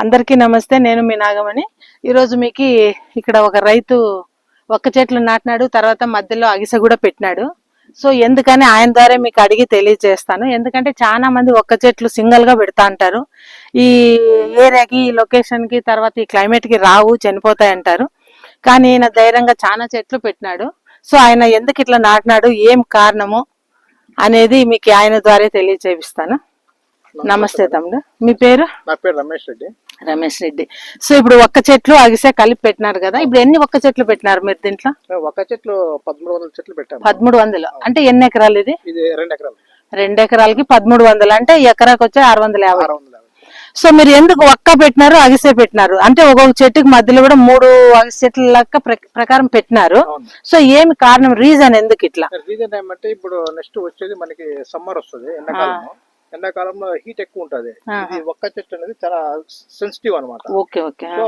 అందరికీ నమస్తే నేను మీ నాగమణి. ఈరోజు మీకు ఇక్కడ ఒక రైతు ఒక్క చెట్లు నాటినాడు తర్వాత మధ్యలో అగిసె కూడా పెట్టినాడు. సో ఎందుకని ఆయన ద్వారా మీకు అడిగి తెలియజేస్తాను. ఎందుకంటే చాలా మంది ఒక్క చెట్లు సింగిల్గా పెడతా అంటారు. ఈ ఏరియాకి ఈ లొకేషన్కి తర్వాత ఈ క్లైమేట్కి రావు చనిపోతాయి అంటారు. కానీ ఈయన ధైర్యంగా చాలా చెట్లు పెట్టినాడు. సో ఆయన ఎందుకు ఇట్లా నాటినాడు ఏం కారణము అనేది మీకు ఆయన ద్వారా తెలియజేపిస్తాను. నమస్తే తమ్ముడు. మీ పేరు? నా పేరు రమేష్ రెడ్డి. రమేష్ రెడ్డి. సో ఇప్పుడు ఒక్క చెట్లు అగిసే కలిపి పెట్టినారు కదా ఇప్పుడు ఎన్ని ఒక్క చెట్లు పెట్టినారు మీరు దీంట్లో? మేము ఒక చెట్లు పదమూడు వందల చెట్లు పెట్టాము. పదమూడు వందలు. అంటే ఎన్ని ఎకరాలు ఇది? రెండు ఎకరాలు. రెండు ఎకరాలకి పదమూడు వందలు. అంటే ఎకరాకి వచ్చి ఆరు వందల యాభై. సో మీరు ఎందుకు ఒక్క పెట్టినారు అగిసే పెట్టినారు? అంటే ఒక్కొక్క చెట్టుకి మధ్యలో కూడా మూడు అగిసె చెట్ల లెక్క ప్ర- ప్రకారం పెట్టినారు. సో ఏమి కారణం రీజన్ ఎందుకు ఇట్లా? రీజన్ ఏమంటే ఇప్పుడు నెక్స్ట్ వచ్చేది మనకి సమ్మర్ వస్తుంది ఎండాకాలం ఎండాకాలంలో హీట్ ఎక్కువ ఉంటది. ఇది ఒక్క చెట్టు అనేది చాలా సెన్సిటివ్ ఓకే ఓకే సో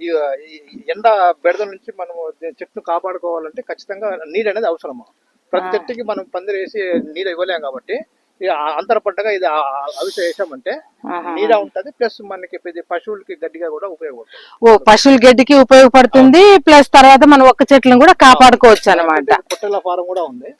ఈ ఈ ఎండ బెడద నుంచి దీని చెట్టును కాపాడుకోవాలంటే ఖచ్చితంగా నీరు అనేది అవసరము ప్రతి చెట్టుకి మనం పందిరేసి నీరు ఇవ్వలేం కాబట్టి అంతర పంటగా ఇది ఆ- ఆ అవిసె వేసామంటే ఆహా. నీడ ఉంటది ప్లస్ మనకి పశువులకి గడ్డిగా కూడా ఉపయోగపడుతుంది. ఓ పశువుల గడ్డికి ఉపయోగపడుతుంది ప్లస్ తర్వాత మనం ఒక్క చెట్లను కూడా కాపాడుకోవచ్చు అనమాట పొట్టెల ఫారం కూడా ఉంది.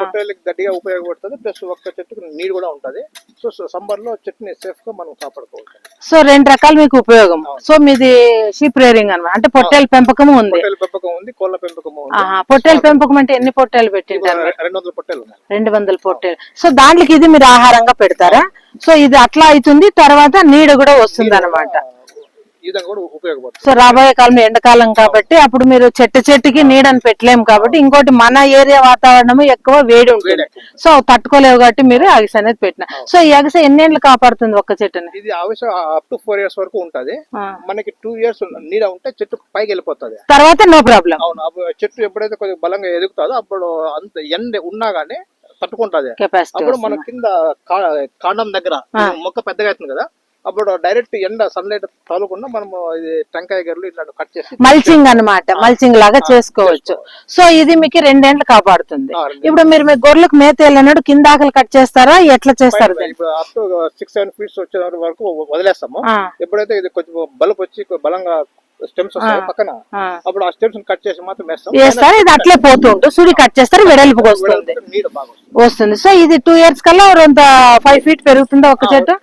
పొట్టేళ్ళకి గడ్డిగా ఉపయోగపడుతుంది ప్లస్ ఒక్క చెట్టుకు నీరు కూడా ఉంటది. సో సమ్మర్లో చెట్టుని సేఫ్గా మనం కాపాడుకోవచ్చు. సో రెండు రకాలు మీకు ఉపయోగం. సో మీది షీప్ రేరింగ్ అనమాట అంటే పొట్టేల పెంపకం ఉంది. పెంపకం ఉంది కోళ్ళ పెంపకం పొట్టేల పెంపకం అంటే ఎన్ని పొట్టేలు పెట్టింటారు? రె- రెండు వందల పొట్టేలు రెండు వందల పొట్టేలు సో దాంట్లోకి ఇది మీరు ఆహారంగా పెడతారా? సో ఇది అట్లా అవుతుంది తర్వాత నీడ కూడా వస్తుంది అనమాట సో రాబోయే కాలం ఎండాకాలం కాబట్టి అప్పుడు మీరు చెట్టు చెట్టుకి నీడని పెట్టలేము కాబట్టి ఇంకోటి మన ఏరియా వాతావరణం ఎక్కువ వేడి ఉంటుంది. సో తట్టుకోలేవు కాబట్టి మీరు అగస అనేది పెట్టిన. సో ఈ అగస ఎన్నేళ్ళు కాపాడుతుంది ఒక్క చెట్టుని? ఇది అప్ టు ఫోర్ ఇయర్స్ వరకు ఉంటది. మనకి టూ ఇయర్స్ నీడ ఉంటే చెట్టు పైకి వెళ్ళిపోతుంది. తర్వాత నో ప్రాబ్లం అవును చెట్టు ఎప్పుడైతే కొద్దిగా బలంగా ఎదుగుతుందో అప్పుడు అంత ఎండ ఉన్నా గానీ తట్టుకుంటది అప్పుడు మన కింద కాండం దగ్గర మొక్క పెద్దగా అవుతుంది కదా అప్పుడు డైరెక్ట్ ఎండ సన్లైట్ తగలకుండా మనము ఇది టెంకాయ గర్లు ఇట్లా కట్ చేసి మల్చింగ్ అన్నమాట. మల్చింగ్ లాగా చేసుకోవచ్చు. సో ఇది మీకు రెండేండ్లు కాపాడుతుంది. ఇప్పుడు మీరు మీ గొర్రెలకు మేత వెళ్ళినప్పుడు కింద ఆకలి కట్ చేస్తారా? ఎట్లా చేస్తారు సిక్స్ సెవెన్ ఫీట్స్ వచ్చే వరకు వదిలేస్తాము. ఎప్పుడైతే ఇది కొంచెం బలుపు వచ్చి బలంగా స్టెమ్స్ వస్తాయి పక్కన. అప్పుడు ఆ స్టెమ్స్ కట్ చేసి మాత్రం వేస్తాం. వేస్తారు ఇది అట్లే పోతుంటూ సుడి కట్ చేస్తారు వెడల్పుకి వస్తుంది. వస్తుంది. సో ఇది టూ ఇయర్స్ కల్లా కొంత ఫైవ్ ఫీట్ పెరుగుతుందా ఒక చెట్టు?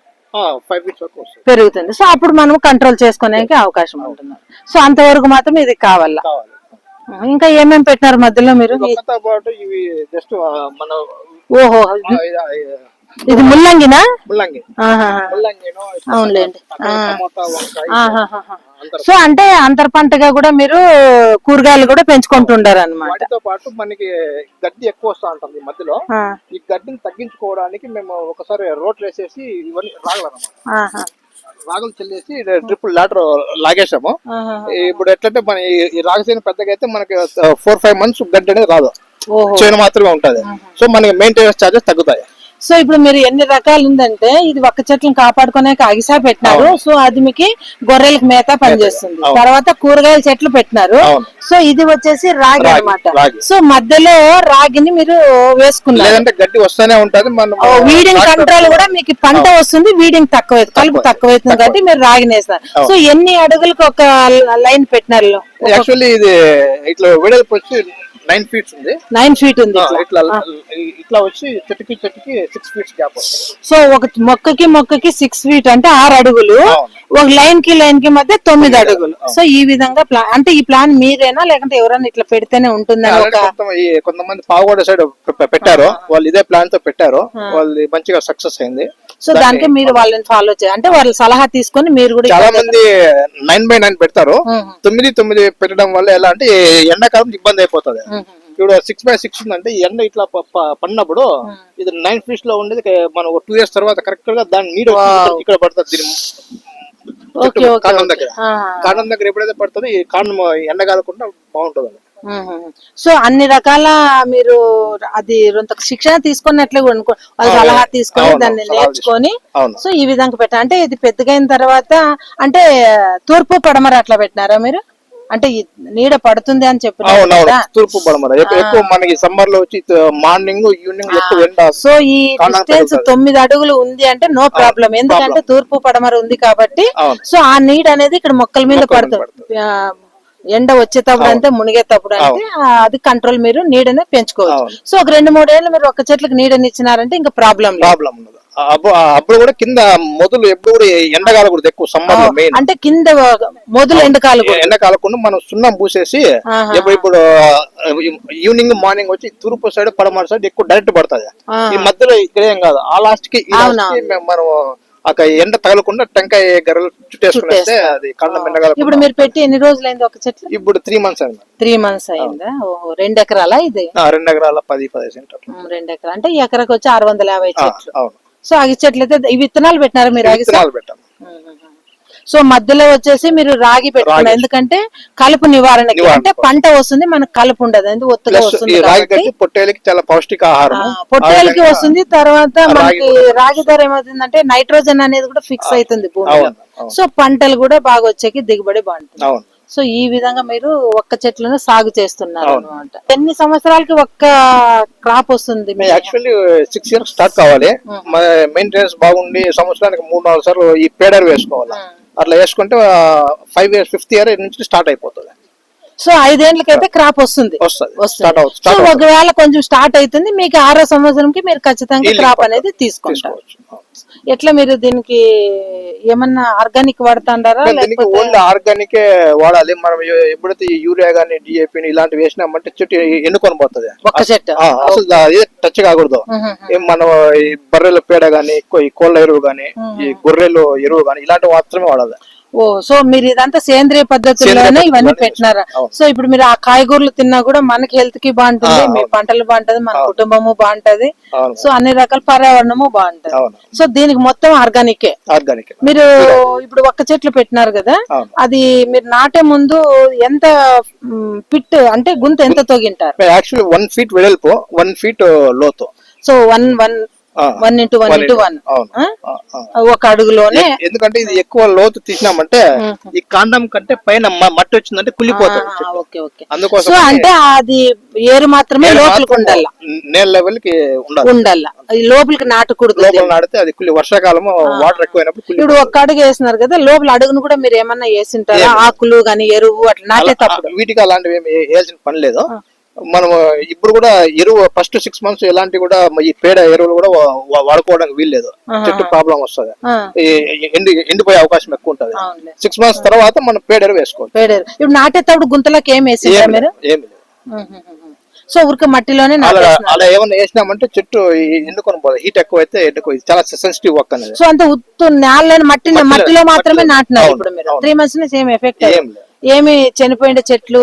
ఫైవ్ ఫీట్స్ వరకు వస్తుంది. పెరుగుతుంది. సో అప్పుడు మనం కంట్రోల్ చేసుకోవడానికి అవకాశం ఉంటుంది. సో అంతవరకు మాత్రం ఇది కావాలా. ఇంకా ఏమేమి పెట్టినారు మధ్యలో మీరు? ఒక్కతో పాటు ఇవి జస్ట్ మన ఓహో. ఇది- ముల్లంగినా? ముల్లంగి. అవునులేండి. సో అంటే అంతర పంటగా కూడా మీరు కూరగాయలు కూడా పెంచుకుంటుండారు అనమాట వాటితో పాటు మనకి గడ్డి ఎక్కువ వస్తా ఉంటుంది మధ్యలో. ఈ గడ్డిని తగ్గించుకోవడానికి మేము ఒకసారి రోట్లు వేసేసి ఇవన్నీ రాగలు అన్నమాట రాగులు చెల్లేసి డ్రిప్ లాటర్ లాగేసాము ఇప్పుడు ఎట్లంటే మన ఈ- రాగసేన పెద్దగా అయితే మనకి ఫోర్ ఫైవ్ మంత్స్ గడ్డి అనేది రాదు. చేను మాత్రమే ఉంటది. సో మనకి మెయింటెనెన్స్ చార్జెస్ తగ్గుతాయి. సో ఇప్పుడు మీరు ఎన్ని రకాలు ఉందంటే ఇది ఒక్క చెట్లను కాపాడుకునే అగిసా పెట్టినారు. సో అది మీకు గొర్రెలకు మేత పనిచేస్తుంది. తర్వాత కూరగాయల చెట్లు పెట్టినారు. సో ఇది వచ్చేసి రాగి రాగి. సో మధ్యలో రాగిని మీరు వేసుకున్నారు. గడ్డి వస్తూనే ఉంటది వీడింగ్ కంట్రోల్ కూడా మీకు పంట వస్తుంది వీడింగ్ తక్కువ కలుపు తక్కువ అవుతుంది కాబట్టి మీరు రాగిని వేస్తారు సో ఎన్ని అడుగులకు ఒక లైన్ పెట్టినారు? యాక్చువల్లీ ఇది ఇట్లా నైన్ ఫీట్స్ ఉంది. నైన్ ఫీట్ ఉంది. ఇట్లా. ఇట్లా వచ్చి చెట్టుకి చెట్టుకి సిక్స్ ఫీట్స్ గ్యాప్ వస్తుంది. సో ఒక మొక్కకి మొక్కకి సిక్స్ ఫీట్ అంటే ఆరు అడుగులు. ఒక లైన్కి లైన్కి మధ్య తొమ్మిది అడుగులు. సో ఈ విధంగా ప్లాన్ అంటే ఈ ప్లాన్ మీరేనా? లేకుంటే ఎవరైనా ఇట్లా పెడితేనే ఉంటుందని ఒక కొంతమంది పావుగోడ సైడ్ పెట్టారు. వాళ్ళు ఇదే ప్లాన్తో పెట్టారు. వాళ్ళు మంచిగా సక్సెస్ అయింది. సో దానికి మీరు వాళ్ళని ఫాలో చేయాలి అంటే వాళ్ళ సలహా తీసుకొని మీరు కూడా చాలా మంది నైన్ బై నైన్ పెడతారు. మ్మ్. తొమ్మిది తొమ్మిది పెట్టడం వల్ల ఎలా అంటే ఎండాకాలం ఇబ్బంది అయిపోతుంది. ఇప్పుడు సిక్స్ బై సిక్స్ ఉందంటే ఈ ఎండ ఇట్లా పడినప్పుడు ఇది నైన్ ఫీట్స్లో ఉండేది మనం టూ ఇయర్స్ తర్వాత కరెక్ట్గా దాని వచ్చి ఇక్కడ- పడుతుంది దీని కాండం దగ్గర. కాండం దగ్గర ఎప్పుడైతే పడుతుందో ఈ కాండం ఎండ కాలకుండా బాగుంటుంది. సో అన్ని రకాల మీరు అది శిక్షణ తీసుకున్నట్లే వాళ్ళ సలహా తీసుకొని దాన్ని నేర్చుకొని సో ఈ విధంగా పెట్టారు అంటే ఇది పెద్దగా అయిన తర్వాత అంటే తూర్పు పడమర అట్లా పెట్టినారా మీరు? అంటే నీడ పడుతుంది అని చెప్పిన అవునవును తూర్పు పడమర ఎక్కువ మనకి సమ్మర్లో వచ్చి మార్నింగ్ ఈవినింగ్ ఎక్కువ ఎండ సో ఈ డిస్టెన్స్ తొమ్మిది అడుగులు ఉంది అంటే నో ప్రాబ్లం. ఎందుకంటే తూర్పు పడమర ఉంది కాబట్టి సో ఆ నీడ అనేది ఇక్కడ మొక్కల మీద పడుతుంది. ఎండ వచ్చేటప్పుడు అంటే మునిగేటప్పుడు అంటే అది కంట్రోల్ మీరు నీడని పెంచుకోవచ్చు. సో ఒక రెండు మూడేళ్ళు మీరు ఒక చెట్లకు నీడని ఇచ్చినారంటే ఇంకా ప్రాబ్లం లేదు. ప్రాబ్లం ఉండదు. అప్పుడు కూడా కింద మొదలు ఎప్పుడు కూడా ఎండకాలం కూడా ఎక్కువ సమ్మర్లో మెయిన్ అంటే కింద మొదలు ఎండకాలు కూడా. ఎండకాలకుండా మనం సున్నం పూసేసి. ఇప్పుడు ఈవినింగ్ మార్నింగ్ వచ్చి తూర్పు సైడ్ పడమర సైడ్ ఎక్కువ డైరెక్ట్ పడుతుంది. ఈ మధ్యలో ఇక్కడ ఏం కాదు. ఆ లాస్ట్కి మనం అక్కడ ఎండ తగలకుండా టెంకాయ గర్రలు చుట్టేసుకునేస్తే అది కాండం ఎండకాలం ఇప్పుడు మీరు పెట్టి ఎన్ని రోజులైంది ఒక చెట్లు? ఇప్పుడు త్రీ మంత్స్ అయింది. త్రీ మంత్స్ అయిందా? ఓహో రెండు ఎకరాలా ఇది? ఆ, రెండు ఎకరాల పది పది సెంటర్ ఉమ్, రెండు ఎకరాలు. అంటే ఈ ఎకరాకి వచ్చి ఆరు వందల యాభై చెట్లు. అవును. సో అగి చెట్లు అయితే ఈ విత్తనాలు పెట్టినారు మీరు అగి విత్తనాలు పెట్టాము సో మధ్యలో వచ్చేసి మీరు రాగి పెట్టుకున్నారు. ఎందుకంటే కలుపు నివారణకి నివారణ అంటే పంట వస్తుంది మనకు కలుపు ఉండదు. ఎందుకు ఒత్తుగా వస్తుంది పొట్టేలకి చాలా పౌష్టిక ఆహారం పొట్టేలకి వస్తుంది తర్వాత మనకి రాగి ధర ఏమవుతుందంటే నైట్రోజన్ అనేది కూడా ఫిక్స్ అవుతుంది భూమిలో. సో పంటలు కూడా బాగా వచ్చేకి దిగుబడి బాగుంటుంది. సో ఈ విధంగా మీరు ఒక్క చెట్లను సాగు చేస్తున్నారు అనమాట ఎన్ని సంవత్సరాలకి ఒక్క క్రాప్ వస్తుంది యాక్చువల్లీ సిక్స్ ఇయర్స్ స్టార్ట్ కావాలి. మెయింటెనెన్స్ బాగుండి సంవత్సరానికి మూడు నాలుగు సార్లు ఈ పేడర్ వేసుకోవాలి. అట్లా వేసుకుంటే ఫైవ్ ఇయర్స్ ఫిఫ్త్ ఇయర్ నుంచి స్టార్ట్ అయిపోతుంది. సో ఐదేళ్ళకైతే క్రాప్ వస్తుంది. సో ఒకవేళ కొంచెం స్టార్ట్ అవుతుంది మీకు ఆరో సంవత్సరంకి మీరు ఖచ్చితంగా క్రాప్ అనేది తీసుకుంటారు. ఎట్లా మీరు దీనికి ఏమన్నా ఆర్గానిక్ వాడుతుంటారా లేకపోతే ఓన్లీ ఆర్గానిక్ వాడాలి. మనం ఎప్పుడైతే యూరియా గానీ డిఏపి ఇలాంటివి వేసినామంటే చెట్టు ఎన్నుకొని పోతుంది. ఒక్క చెట్టు. అసలు టచ్ కాకూడదు. మనం ఈ బర్రెల పేడ గానీ కోళ్ళ ఎరువు గానీ ఈ గొర్రెలు ఎరువు గానీ ఇలాంటివి మాత్రమే వాడాలి. ఓ సో మీరు ఇదంతా సేంద్రియ పద్ధతుల్లోనే ఇవన్నీ పెట్టినారా. సో ఇప్పుడు మీరు ఆ కాయగూరలు తిన్నా కూడా మనకి హెల్త్కి బాగుంటుంది మీ పంటలు బాగుంటది మన కుటుంబము బాగుంటది. సో అన్ని రకాల పర్యావరణము బాగుంటది. సో దీనికి మొత్తం ఆర్గానికే. ఆర్గానిక్. మీరు ఇప్పుడు ఒక్క చెట్లు పెట్టినారు కదా అది మీరు నాటే ముందు ఎంత పిట్ అంటే గుంత ఎంత తొగింటారు? యాక్చువల్లీ వన్ ఫీట్ వెడల్పు వన్ ఫీట్ లోతు. So one one one into one into one. ఒక అడుగులోనే ఎందుకంటే ఇది ఎక్కువ లోతు తీసినామంటే ఈ కాండం కంటే పైన మట్టి వచ్చిందంటే కుళ్ళిపోతుంది. ఓకే అందుకోసం అంటే అది ఏరు మాత్రమే లోపలికి ఉండాల. నేల లెవెల్కి ఉండాలి. లోపలికి నాటకూడదు లోపల నాడితే అది కుళ్ళి వర్షాకాలము వాటర్ ఎక్కువైనప్పుడు ఇప్పుడు ఒక్క అడుగు వేసినారు కదా లోపల అడుగును కూడా మీరు ఏమన్నా వేసింటారా? ఆకులు గాని ఎరువు అట్లా నాటేటప్పుడు ఆ, వీటికి అలాంటివి ఏమి వేయాల్సిన పని లేదు. మనం ఇప్పుడు కూడా ఎరువు ఫస్ట్ సిక్స్ మంత్స్ ఎలాంటి కూడా ఈ పేడ ఎరువులు కూడా వాడుకోవడానికి వీల్లేదు. చెట్టు ప్రాబ్లం వస్తుంది. ఎండి ఎండిపోయే అవకాశం ఎక్కువ ఉంటది. సిక్స్ మంత్స్ తర్వాత మనం పేడ ఎరువు వేసుకోవాలి. పేడేరు ఇప్పుడు నాటేటప్పుడు గుంతలకు ఏం వేసింటారా ఏం మీరు? లేదు, సో ఉరక మట్టిలోనే అలా ఏమన్నా వేసినామంటే చెట్టు ఎండుకొని పోదు. హీట్ ఎక్కువ అయితే ఎండుకో చాలా సెన్సిటివ్ వర్క్ అనేది. సో అంత ఉత్తు నేలని మట్టి మట్టిలో మాత్రమే నాటినారు ఇప్పుడు మీరు. త్రీ మంత్స్ ఏం ఎఫెక్ట్ ఏమి చనిపోయిన చెట్లు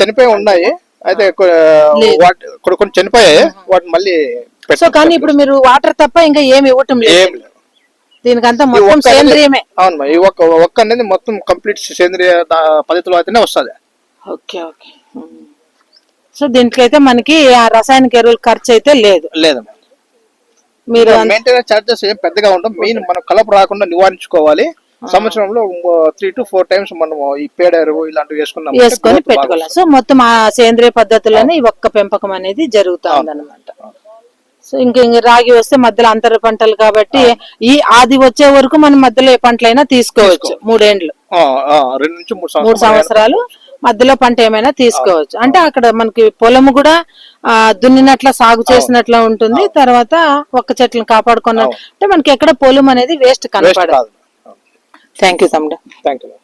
చనిపోయి ఉన్నాయి. అయితే కొన్ని కొన్ని చనిపోయాయి. వాటిని మళ్ళీ సో. కానీ ఇప్పుడు మీరు వాటర్ తప్ప ఇంకా ఏమి ఇవ్వటం లేదు. దీనికంతా మొత్తం సేంద్రియమే. అవును ఈ ఒక్క ఒక్క అనేది మొత్తం కంప్లీట్ సేంద్రియ పద్ధతిలో అయితేనే వస్తుంది. Okay okay. సో దీనికైతే మనకి ఆ రసాయనిక ఎరువుల ఖర్చు అయితే లేదు. లేదు మీరు. మెయింటెనెన్స్ చార్జెస్ ఏం పెద్దగా ఉండవు. మెయిన్ మనం కలప రాకుండా నివారించుకోవాలి. సంవత్సరంలో త్రీ టు ఫోర్ టైమ్స్ మనం ఈ పేడ ఎరువు ఇలాంటివి వేసుకున్నాం వేసుకొని పెట్టుకోవాలి. సో మొత్తం ఆ సేంద్రియ పద్ధతిలోనే ఈ ఒక్క పెంపకం అనేది జరుగుతుంది అనమాట సో ఇంక ఇంక రాగి వస్తే మధ్యలో అంతర పంటలు కాబట్టి ఈ ఆది వచ్చే వరకు మనం మధ్యలో ఏ పంటలైనా తీసుకోవచ్చు మూడేండ్లు. రెండు నుంచి మూడు సంవత్సరాలు మధ్యలో పంట ఏమైనా తీసుకోవచ్చు. అంటే అక్కడ మనకి పొలము కూడా ఆ, దున్నినట్ల సాగు చేసినట్ల ఉంటుంది. తర్వాత ఒక్క చెట్లను కాపాడుకున్న అంటే మనకి ఎక్కడ పొలం అనేది వేస్ట్ వేస్ట్ కనపడదు. Thank you, Samda. Thank you.